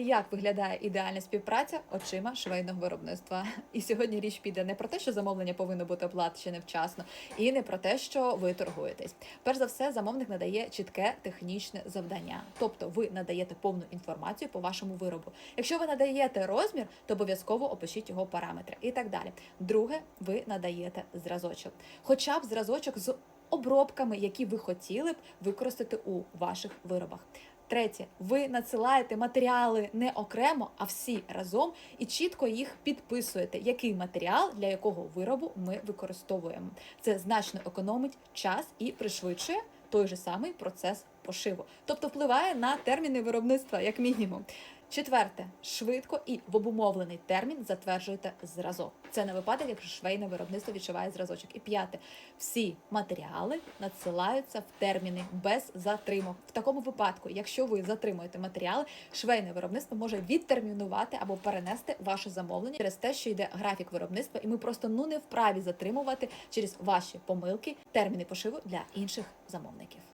Як виглядає ідеальна співпраця очима швейного виробництва? І сьогодні річ піде не про те, що замовлення повинно бути оплачене вчасно, і не про те, що ви торгуєтесь. Перш за все, замовник надає чітке технічне завдання, тобто ви надаєте повну інформацію по вашому виробу. Якщо ви надаєте розмір, то обов'язково опишіть його параметри і так далі. Друге, ви надаєте зразочок, хоча б зразочок з обробками, які ви хотіли б використати у ваших виробах. Третє, ви надсилаєте матеріали не окремо, а всі разом і чітко їх підписуєте, який матеріал для якого виробу ми використовуємо. Це значно економить час і пришвидшує той же самий процес пошиву, тобто впливає на терміни виробництва, як мінімум. Четверте, швидко і в обумовлений термін затверджуєте зразок. Це не випадок, якщо швейне виробництво відчуває зразочок. І п'яте, всі матеріали надсилаються в терміни без затримок. В такому випадку, якщо ви затримуєте матеріали, швейне виробництво може відтермінувати або перенести ваше замовлення через те, що йде графік виробництва, і ми просто ну не вправі затримувати через ваші помилки терміни пошиву для інших замовників.